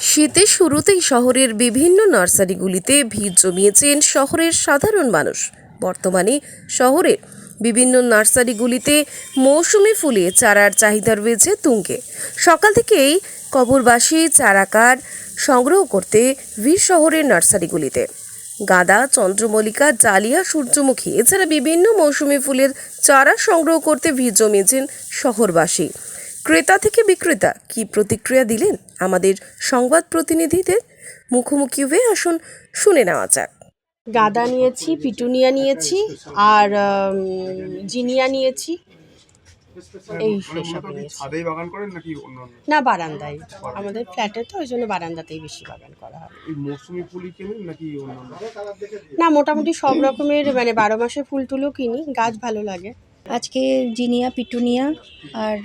শীতের শুরুতেই শহরের বিভিন্ন নার্সারিগুলিতে ভিড় জমিয়েছেন শহরের সাধারণ মানুষ। বর্তমানে শহরের বিভিন্ন নার্সারিগুলিতে মৌসুমি ফুলে চারার চাহিদা রয়েছে তুঙ্গে। সকাল থেকেই কবরবাসী চারাকার সংগ্রহ করতে ভিড় শহরের নার্সারিগুলিতে। গাঁদা, চন্দ্রমল্লিকা, জালিয়া, সূর্যমুখী, এছাড়া বিভিন্ন মৌসুমি ফুলের চারা সংগ্রহ করতে ভিড় জমিয়েছেন শহরবাসী। ক্রেতা থেকে বিক্রেতা কি প্রতিক্রিয়া দিলেন আমাদের সংবাদ প্রতিনিধিদের? মুখোমুখি হয়ে আসুন শুনে নেওয়া যাক। গাঁদা নিয়েছি পিটুনিয়া নিয়েছি আর জিনিয়া নিয়েছি। এই সেসব আপনি ছাদেই বাগান করেন নাকি অন্যান্য না বারান্দায়। আমাদের ফ্ল্যাটে তো ওই জন্য বারান্দাতেই বেশি বাগান করা হয়। মৌসুমি ফুলই কেনেন নাকি অন্যান্য না মোটামুটি সব রকমের মানে বারো মাসে ফুল টুলও কিনি গাছ ভালো লাগে। আজকে জিনিয়া পিটুনিয়া আর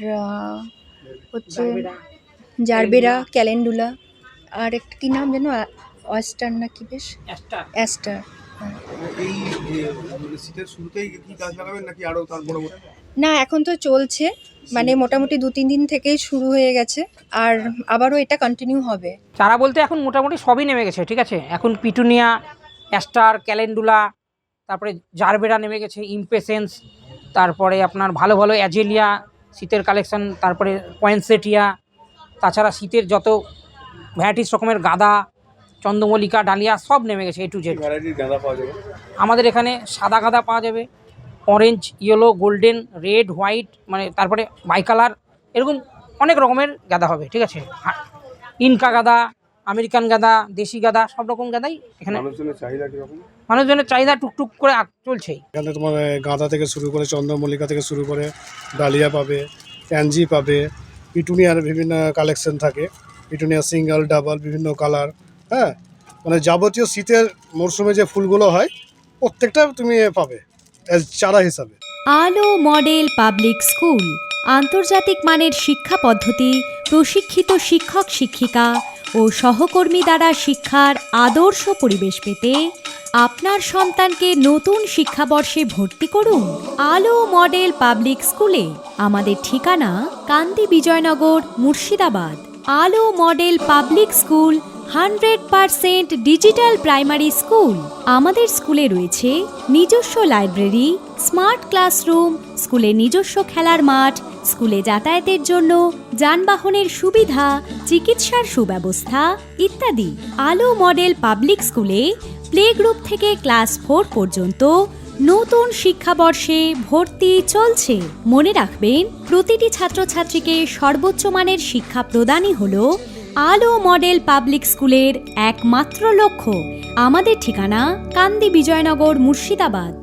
হচ্ছে জারবেরা ক্যালেন্ডুলা আর একটা কী নাম যেন অয়েস্টার না কি বেশ? অ্যাস্টার। এই যে শীতের শুরুতেই কি গাছ লাগাবেন নাকি আরও তার বড় বড়? না এখন তো চলছে মানে মোটামুটি দু তিন দিন থেকেই শুরু হয়ে গেছে আর আবারও এটা কন্টিনিউ হবে। চারা বলতে এখন মোটামুটি সবই নেমে গেছে ঠিক আছে? এখন পিটুনিয়া অ্যাস্টার ক্যালেন্ডুলা তারপরে জারবেরা নেমে গেছে ইমপেসেন্স তারপরে আপনার ভালো ভালো অ্যাজেলিয়া শীতের কালেকশন তারপরে পয়েন্সেটিয়া তাছাড়া শীতের যত ভ্যারাইটিস রকমের গাঁদা চন্দ্রমল্লিকা ডালিয়া সব নেমে গেছে এ টু জেড ভ্যারাইটির গাঁদা পাওয়া যাবে? আমাদের এখানে সাদা গাঁদা পাওয়া যাবে orange yellow golden red white মানে তারপরে বাইকালার এরকম অনেক রকমের গাঁদা হবে ঠিক আছে? ইনকা গাঁদা আমেরিকান গাঁদা দেশি গাঁদা সব রকম গাঁদাই এখানে। মানুষজনের চাহিদা মানুষজনের চাহিদা টুকটুক করে চলছেই। এখানে তোমার গাঁদা থেকে শুরু করে চন্দ্রমল্লিকা থেকে শুরু করে ডালিয়া পাবে ট্যানজি পাবে পিটুনিয়ার বিভিন্ন কালেকশন থাকে। পিটুনিয়া সিঙ্গেল ডাবল বিভিন্ন কালার হ্যাঁ? মানে যাবতীয় শীতের মরশুমে যে ফুলগুলো হয় প্রত্যেকটা তুমি পাবে চারা হিসাবে। আলো মডেল পাবলিক স্কুল। আন্তর্জাতিক মানের শিক্ষা পদ্ধতি, প্রশিক্ষিত শিক্ষক শিক্ষিকা ও সহকর্মী দ্বারা শিক্ষার আদর্শ পরিবেশ পেতে আপনার সন্তানকে নতুন শিক্ষাবর্ষে ভর্তি করুন আলো মডেল পাবলিক স্কুলে। আমাদের ঠিকানা Kandi Bijoynagar, Murshidabad. Alo model public school, hundred percent digital primary school. আমাদের স্কুলে রয়েছে নিজস্ব লাইব্রেরি, স্মার্ট ক্লাসরুম, স্কুলে নিজস্ব খেলার মাঠ স্কুলে যাতায়াতের জন্য যানবাহনের সুবিধা, চিকিৎসার সুব্যবস্থা ইত্যাদি। আলো মডেল পাবলিক স্কুলে প্লে গ্রুপ থেকে ক্লাস ফোর পর্যন্ত নতুন শিক্ষাবর্ষে ভর্তি চলছে। মনে রাখবেন, প্রতিটি ছাত্রছাত্রীকে সর্বোচ্চ মানের শিক্ষা প্রদানই হল আলো মডেল পাবলিক স্কুলের একমাত্র লক্ষ্য। আমাদের ঠিকানা কান্দি বিজয়নগর মুর্শিদাবাদ।